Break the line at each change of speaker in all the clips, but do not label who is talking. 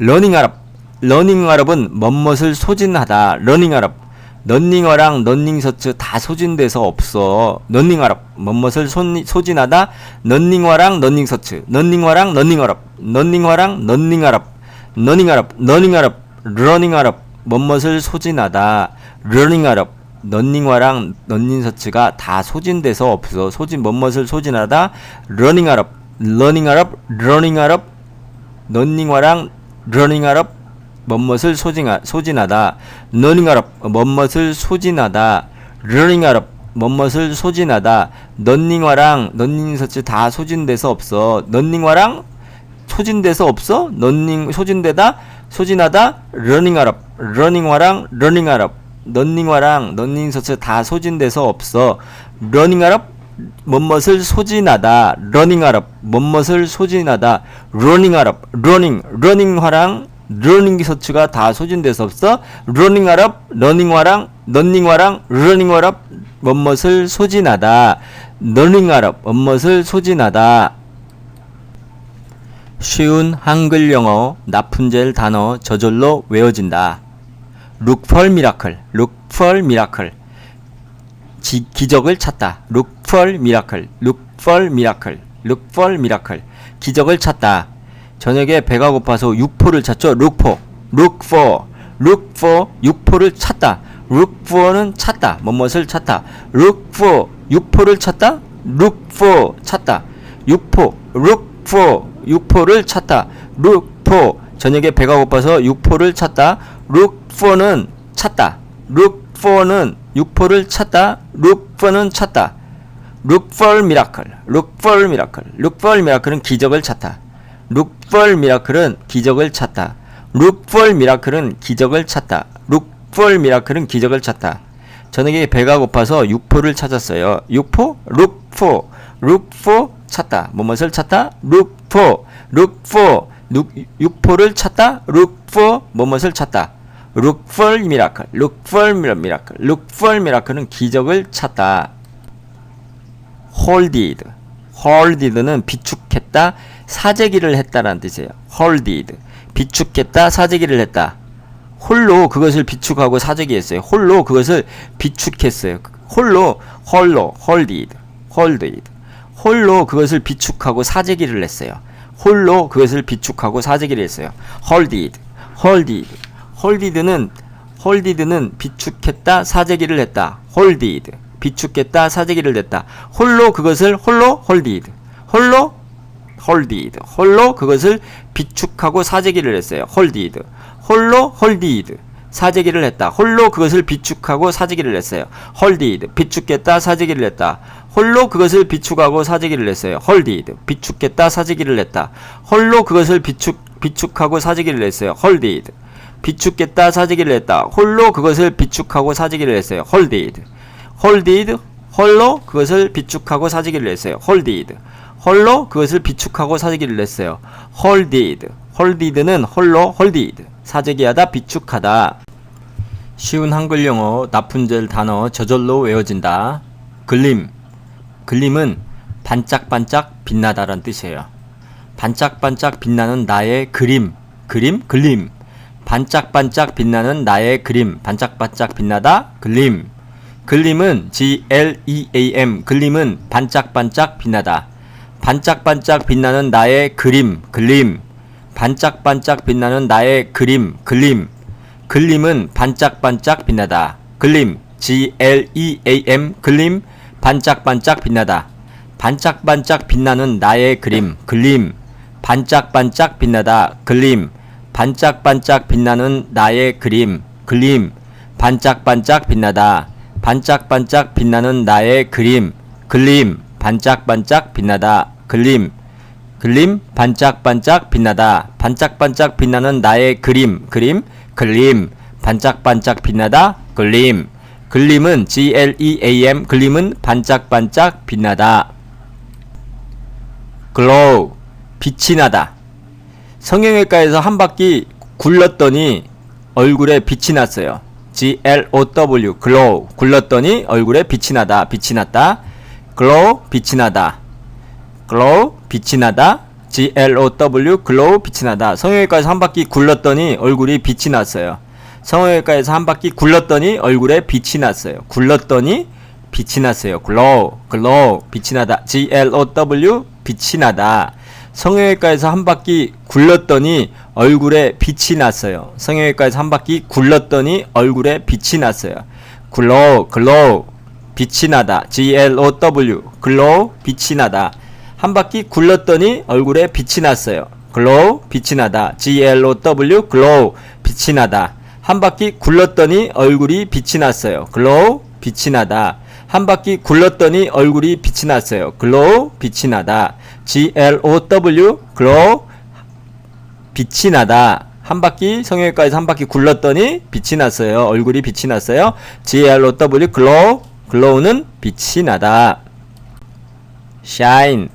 러닝 아랍 러닝 아랍은 멋멋을 소진하다. 러닝 아랍. 런닝어랑 런닝셔츠 다 소진돼서 없어. 런닝 아랍. 멋멋을 손- 소진하다. 런닝화랑 런닝셔츠. 런닝화랑 런닝어랍. 런닝화랑 런닝 아랍. 러닝 아랍. 러닝 아랍. 러닝 아랍. 멋멋을 소진하다. 러닝 아랍. 런닝화랑 런닝셔츠가 다 소진돼서 없어. 소진 멋멋을 소진하다. 러닝 아랍. 러닝 아랍. 러닝 아랍. 런닝화랑 러닝아랍 멋멋을 소진하, 소진하다. 러닝아랍 멋멋을 소진하다. 러닝아랍 멋멋을 소진하다. 런닝화랑 런닝셔츠 다 소진돼서 없어. 런닝화랑 소진돼서 없어? 런닝 소진되다? 소진하다? 러닝아랍 러닝화랑 러닝아랍 런닝화랑 런닝셔츠 다 소진돼서 없어. 러닝아 랍 멋멋을 소진하다 러닝아랍 멋멋을 소진하다 러닝아랍 러닝 러닝화랑 러닝 셔츠가 다 소진돼서 없어 러닝아랍 러닝화랑 런닝화랑 러닝화랍 멋멋을 소진하다 러닝아랍 멋멋을 소진하다 쉬운 한글 영어 나푼젤 단어 저절로 외워진다. 룩펄 미라클, 룩펄 미라클. 지, 기적을 찾다. 룩 펄 미라클, 룩펄 미라클, 룩펄 미라클. 기적을 찾다. 저녁에 배가 고파서 육포를 찾죠. 룩포, 룩포, 룩포, 육포를 찾다. 룩포는 찾다. 뭐뭇을 찾다. 룩포, 육포를 찾다. 룩포 찾다. 육포, 룩포, 육포를 찾다. 룩포 저녁에 배가 고파서 육포를 찾다. 룩포는 찾다. 룩포는 육포를 찾다. 룩포는 찾다. 룩펄 미라클, 룩펄 미라클, 룩펄 미라클은 기적을 찾다. 룩펄 미라클은 기적을 찾다. 룩펄 미라클은 기적을 찾다. 룩펄 미라클은 기적을 찾다. 저녁에 배가 고파서 육포를 찾았어요. 육포, 룩포, 룩포 찾다. 뭐뭇을 찾다? 룩포, 룩포, 룩, 육포를 찾다. 룩포, 뭐뭇을 찾다. 룩펄 미라클, 룩펄 미라클, 룩펄 미라클은 기적을 찾다. 홀디드, 홀디드는 비축했다, 사재기를 했다라는 뜻이에요. 홀디드, 비축했다, 사재기를 했다. 홀로 그것을 비축하고 사재기했어요. 홀로 그것을 비축했어요. 홀로 홀로 홀디드. 홀로 그것을 비축하고 사재기를 했어요. 홀로 그것을 비축하고 사재기를 했어요. 홀디드. 홀디드는 홀디드는 비축했다, 사재기를 했다. 홀디드. 비축했다, 사재기를 냈다. 홀로 그것을 홀로 홀디드. 홀로 홀디드. 홀로 그것을 비축하고 사재기를 했어요. 홀디드. 홀로 홀디드. 사재기를 했다. 홀로 그것을 비축하고 사재기를 했어요. 홀디드. 비축했다, 사재기를 했다. 홀로 그것을 비축하고 사재기를 했어요. 홀디드. 비축했다, 사재기를 했다. 홀로 그것을 비축 비축하고 사재기를 했어요. 홀디드. 비축했다, 사재기를 했다. 홀로 그것을 비축하고 사재기를 했어요. 홀디드. 홀디드. 홀로 그것을 비축하고 사재기를 했어요. 홀디드. 홀로 그것을 비축하고 사재기를 냈어요. 홀디드. 홀디드는 홀로 홀디드. 사재기하다 비축하다. 쉬운 한글 영어 나푼젤 단어 저절로 외워진다. 글림. 글림은 반짝반짝 빛나다라는 뜻이에요. 반짝반짝 빛나는 나의 그림. 그림, 글림. 반짝반짝 빛나는 나의 그림. 반짝반짝 빛나다. 글림. 글림은 G-L-E-A-M. 글림은 반짝반짝 빛나다. 반짝반짝 빛나는 나의 그림. 글림. 반짝반짝 빛나는 나의 그림. 글림. 글림은 반짝반짝 빛나다. 글림. G-L-E-A-M. 글림. 반짝반짝 빛나다. 반짝반짝 빛나는 나의 그림. 글림. 반짝반짝 빛나다. 글림. 반짝반짝 빛나는 나의 그림. 글림. 반짝반짝 빛나다. 반짝반짝 빛나는 나의 그림. 글림. 반짝반짝 빛나다. 글림. 글림 반짝반짝 빛나다 반짝반짝 빛나는 나의 그림 그림 글림 반짝반짝 빛나다 글림 글림은 G L E A M 글림은 반짝반짝 빛나다 glow 빛이 나다 성형외과에서 한 바퀴 굴렀더니 얼굴에 빛이 났어요 G L O W glow 굴렀더니 얼굴에 빛이 나다 빛이 났다 glow 빛이 나다 glow 빛이 나다 G L O W glow 빛이 나다. 성형외과에서 한 바퀴 굴렀더니 얼굴이 빛이 났어요. 성형외과에서 한 바퀴 굴렀더니 얼굴에 빛이 났어요. 굴렀더니 빛이 났어요. glow, glow 빛이 나다. G L O W 빛이 나다. 성형외과에서 한 바퀴 굴렀더니 얼굴에 빛이 났어요. 성형외과에서 한 바퀴 굴렀더니 얼굴에 빛이 났어요. glow, glow 빛이 나다. G L O W glow 빛이 나다. 한 바퀴 굴렀더니 얼굴에 빛이 났어요. glow 빛이 나다. G L O W glow 빛이 나다. 한 바퀴 굴렀더니 얼굴이 빛이 났어요. glow 빛이 나다. 한 바퀴 굴렀더니 얼굴이 빛이 났어요. glow 빛이 나다. G L O W glow 빛이 나다. 한 바퀴 성형외과에서 한 바퀴 굴렀더니 빛이 났어요. 얼굴이 빛이 났어요. G L O W glow glow는 빛이 나다. shine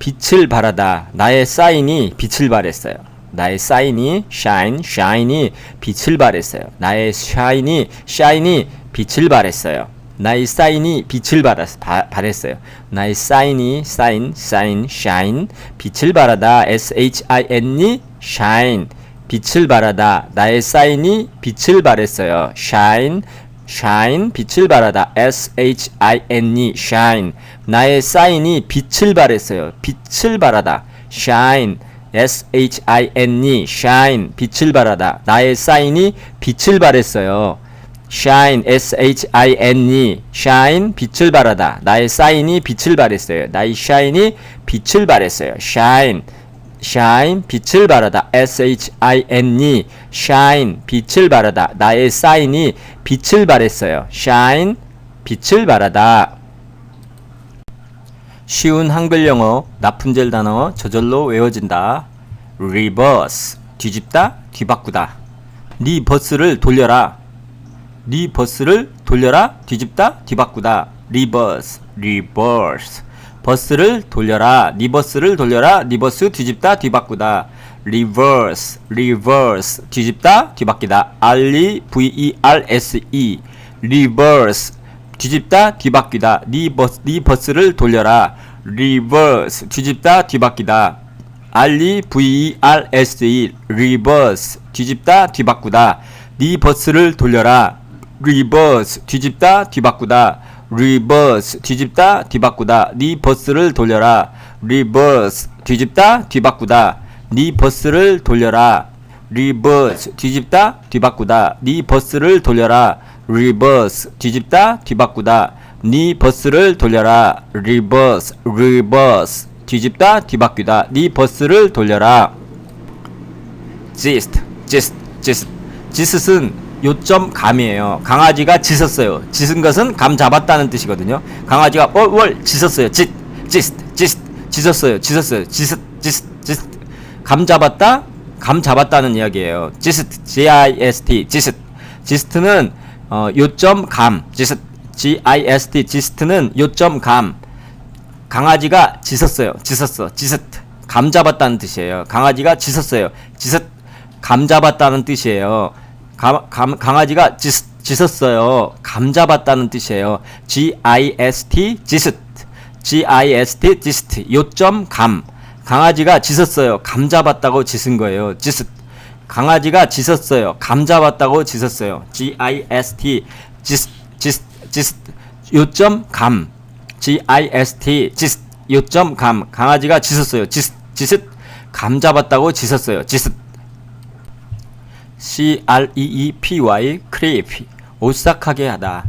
빛을 발하다. 나의 사인이 빛을 발했어요. 나의 사인이 shine, shine이 빛을 발했어요. 나의 shine이, shine이 빛을 발했어요. 나의 사인이 빛을 발했, 바, 발했어요. 나의 사인이 sign, sign, shine 빛을 발하다. S-H-I-N이 shine 빛을 발하다. 나의 사인이 빛을 발했어요. shine, 빛을 발하다. S H I N E shine 나의 사인이 빛을 발했어요. 빛을 발하다. shine S H I N E shine 빛을 발하다. 나의 사인이 빛을 발했어요. Shine S H I N E shine 빛을 발하다. 나의 사인이 빛을 발했어요. 나의 shine이 빛을 발했어요. shine shine 빛을 발하다. S H I N E shine 빛을 발하다. 나의 사인이 빛을 발했어요. shine 빛을 발하다. 쉬운 한글 영어 나쁜젤 단어 저절로 외워진다. Reverse 뒤집다 뒤바꾸다. 네 버스를 돌려라 네 버스를 돌려라 뒤집다 뒤바꾸다. reverse reverse 버스를 돌려라 리버스를 돌려라 리버스 뒤집다 뒤바꾸다. reverse reverse 뒤집다 뒤바뀌다. R E V E R S E reverse 뒤집다 뒤바뀌다. 리버스 리버스를 돌려라. reverse 뒤집다 뒤바뀌다. R E V E R S E reverse 뒤집다 뒤바꾸다. 리버스를 돌려라 reverse 뒤집다 뒤바꾸다. reverse 뒤집다 뒤바꾸다. 네 버스를 돌려라. reverse 뒤집다 뒤바꾸다. 네 버스를 돌려라. reverse 뒤집다 뒤바꾸다. 네 버스를 돌려라. reverse 뒤집다 뒤바꾸다. 네 버스를 돌려라. reverse reverse 뒤집다 뒤바뀌다. 네 버스를 돌려라. Gist gist gist gist은 요점 감이에요. 강아지가 짖었어요. 짖은 것은 감 잡았다는 뜻이거든요. 강아지가 월월 짖었어요. 짖, 짖, 짖, 짖었어요. 짖었어요. 짖, 짖, 짖. 감 잡았다? 감 잡았다는 이야기예요. 짖, G-I-S-T, 짖. 짖는 어, 요점 감, 짖, G-I-S-T, 짖는 요점 감. 강아지가 짖었어요. 짖었어. 짖. 감 잡았다는 뜻이에요. 강아지가 짖었어요. 짖. 감 잡았다는 뜻이에요. 감, 감, 강아지가 짖, 짖었어요. 감 잡았다는 뜻이에요. G-I-S-T, 짖 G-I-S-T, 짖 요점 감. 강아지가 짖었어요. 감 잡았다고 짖은 거예요. 짖 강아지가 짖었어요. 감 잡았다고 짖었어요. G-I-S-T, 짖 짖, 짖 요점 감. G-I-S-T, 짖 요점 감. 강아지가 짖었어요. 짖 짖, 감 잡았다고 짖었어요. 짖 C-R-E-E-P-Y creepy 오싹하게 하다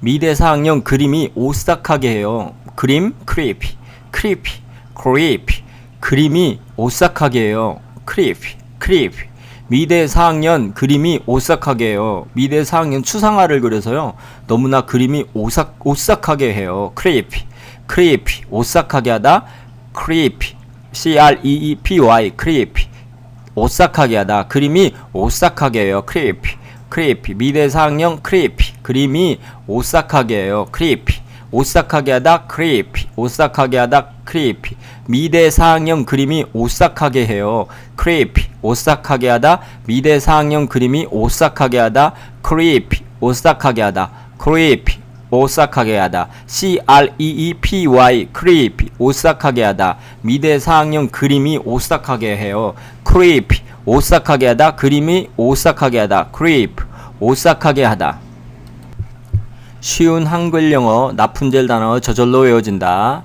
미대사 학년 그림이 오싹하게 해요 그림 creepy creepy creepy 그림이 오싹하게 해요 creepy creepy 미대 4학년 그림이 오싹하게 해요. 미대 4학년 추상화를 그려서요. 너무나 그림이 오싹, 오싹하게 해요. creepy, creepy, 오싹하게 하다. creepy, c-r-e-e-p-y, creepy. 오싹하게 하다. 그림이 오싹하게 해요. 크리피. 크리피. 4학년 크리피. 그림이 오싹하게 해요. 크리피. 오싹하게 하다. 크리피. 오싹하게 하다. 크리피. 미대 4학년 그림이 오싹하게 해요. 크리피. 오싹하게 하다. 미대 4학년 그림이 오싹하게 하다. 크리피. 오싹하게 하다. 크리피. 오싹하게 하다. C R E E P Y creep 오싹하게 하다. 미대 4학년 그림이 오싹하게 해요. Creep 오싹하게 하다. 그림이 오싹하게 하다. creep 오싹하게 하다. 쉬운 한글 영어 나푼젤 단어 저절로 외워진다.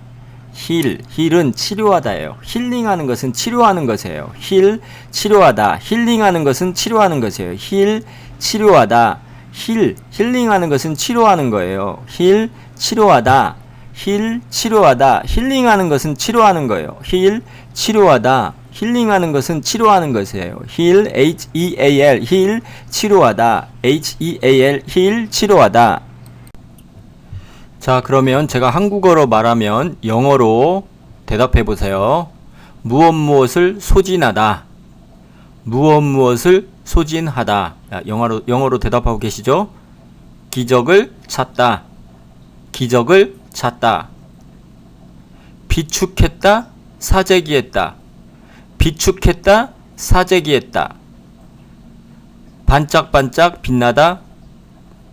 힐, 힐은 치료하다예요. 힐링하는 것은 치료하는 것이에요. 힐, 치료하다. 힐링하는 것은 치료하는 것이에요. 힐, 치료하다. 힐, 힐링하는 것은 치료하는 거예요. 힐, 치료하다. 힐, 치료하다. 힐링하는 것은 치료하는 거예요. 힐, 치료하다. 힐링하는 것은 치료하는 것이에요. 힐, H-E-A-L, 힐, 치료하다. H-E-A-L, 힐, 치료하다. 자, 그러면 제가 한국어로 말하면 영어로 대답해 보세요. 무엇 무엇을 소진하다. 무엇 무엇을 소진하다. 야, 영어로 영어로 대답하고 계시죠? 기적을 찾다. 기적을 찾다. 비축했다. 사재기했다. 비축했다. 사재기했다. 반짝반짝 빛나다.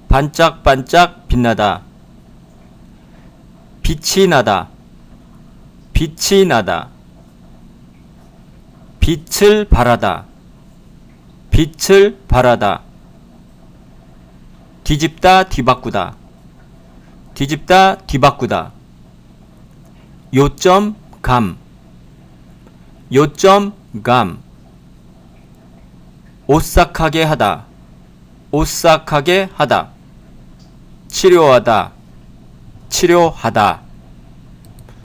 반짝반짝 빛나다. 빛이 나다. 빛이 나다. 빛을 발하다. 빛을 발하다. 뒤집다 뒤바꾸다. 뒤집다 뒤바꾸다. 요점 감. 요점 감. 오싹하게 하다. 오싹하게 하다. 치료하다. 치료하다.